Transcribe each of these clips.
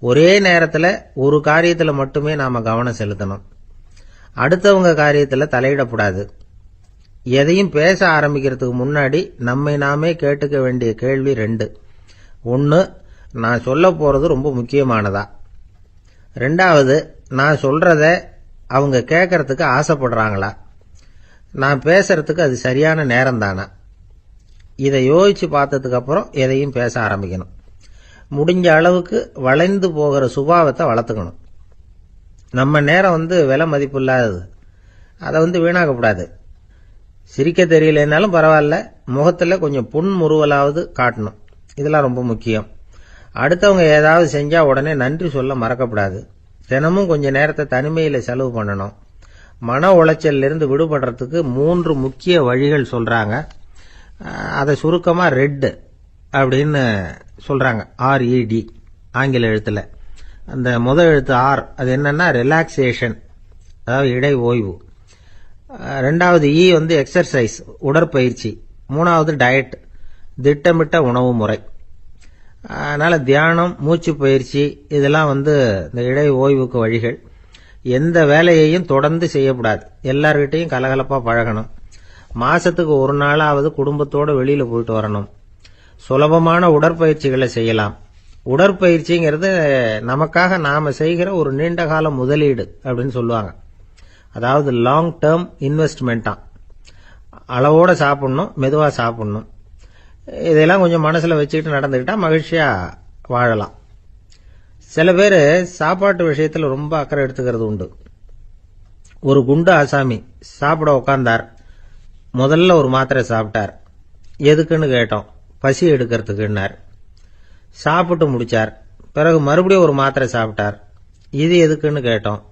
ஒரே நேரத்தில் ஒரு காரியத்தில் மட்டுமே நாம் கவனம் செலுத்தணும். அடுத்தவங்க காரியத்தில் தலையிடக்கூடாது எதையும் பேச ஆரம்பிக்கிறதுக்கு முன்னாடி நம்மை நாமே கேட்டுக்க வேண்டிய கேள்வி ரெண்டு. ஒன்று நான் சொல்ல போகிறது ரொம்ப முக்கியமானதா? ரெண்டாவது நான் சொல்கிறத அவங்க கேட்கறதுக்கு ஆசைப்படுறாங்களா? நான் பேசுறதுக்கு அது சரியான நேரம் தானா இதை யோசித்து பார்த்ததுக்கப்புறம் எதையும் பேச ஆரம்பிக்கணும். முடிஞ்ச அளவுக்கு வளைந்து போகிற சுபாவத்தை வளர்த்துக்கணும். நம்ம நேரம் வந்து விலை மதிப்பு இல்லாதது. அதை வந்து வீணாக்கக்கூடாது சிரிக்க தெரியலனாலும் பரவாயில்ல. முகத்தில் கொஞ்சம் புன்முறுவலாவது காட்டணும். இதெல்லாம் ரொம்ப முக்கியம். அடுத்தவங்க ஏதாவது செஞ்சால் உடனே நன்றி சொல்ல மறக்கக்கூடாது தினமும் கொஞ்சம் நேரத்தை தனிமையில் செலவு பண்ணணும். மன உளைச்சல்லிருந்து விடுபடுறதுக்கு மூன்று முக்கிய வழிகள் சொல்கிறாங்க அதை சுருக்கமாக ரெட்டு. அப்படின்னு சொல்கிறாங்க ஆர்இடி ஆங்கில எழுத்தில். அந்த முதல் எழுத்து ஆர் அது என்னென்னா ரிலாக்ஸேஷன் அதாவது இடை ஓய்வு ரெண்டாவது இ வந்து எக்ஸர்சைஸ் உடற்பயிற்சி. மூணாவது டயட் திட்டமிட்ட உணவு முறை. அதனால் தியானம் மூச்சு பயிற்சி இதெல்லாம் வந்து இந்த இடை ஓய்வுக்கு வழிகள். எந்த வேலையையும் தொடர்ந்து செய்யக்கூடாது. எல்லார்கிட்டையும் கலகலப்பாக பழகணும். மாதத்துக்கு ஒரு நாளாவது குடும்பத்தோடு வெளியில் போயிட்டு வரணும். சுலபமான உடற்பயிற்சிகளை செய்யலாம். உடற்பயிற்சிங்கிறது நமக்காக நாம் செய்கிற ஒரு நீண்ட கால முதலீடு அப்படின்னு சொல்லுவாங்க. அதாவது லாங் டேர்ம் இன்வெஸ்ட்மெண்ட்டாம் அளவோடு சாப்பிட்ணும் மெதுவாக சாப்பிட்ணும். இதெல்லாம் கொஞ்சம் மனசில் வச்சுக்கிட்டு நடந்துக்கிட்டால் மகிழ்ச்சியாக வாழலாம். சில பேர் சாப்பாட்டு விஷயத்தில் ரொம்ப அக்கறை எடுத்துக்கிறது உண்டு. ஒரு குண்டு ஆசாமி சாப்பிட உட்காந்தார் முதல்ல ஒரு மாத்திரை சாப்பிட்டார். எதுக்குன்னு கேட்டோம். பசி எடுக்கிறதுக்குன்னார் சாப்பிட்டு முடிச்சார். பிறகு மறுபடியும் ஒரு மாத்திரை சாப்பிட்டார். இது எதுக்குன்னு கேட்டோம்.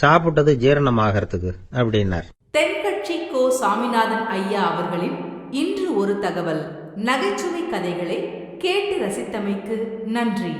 சாப்பிட்டது ஜீரணமாகறதுக்கு அப்படின்னார். தென்கட்சி கோ சாமிநாதன் ஐயா அவர்களின் இன்று ஒரு தகவல். நகைச்சுவை கதைகளை கேட்டு ரசித்தமைக்கு நன்றி.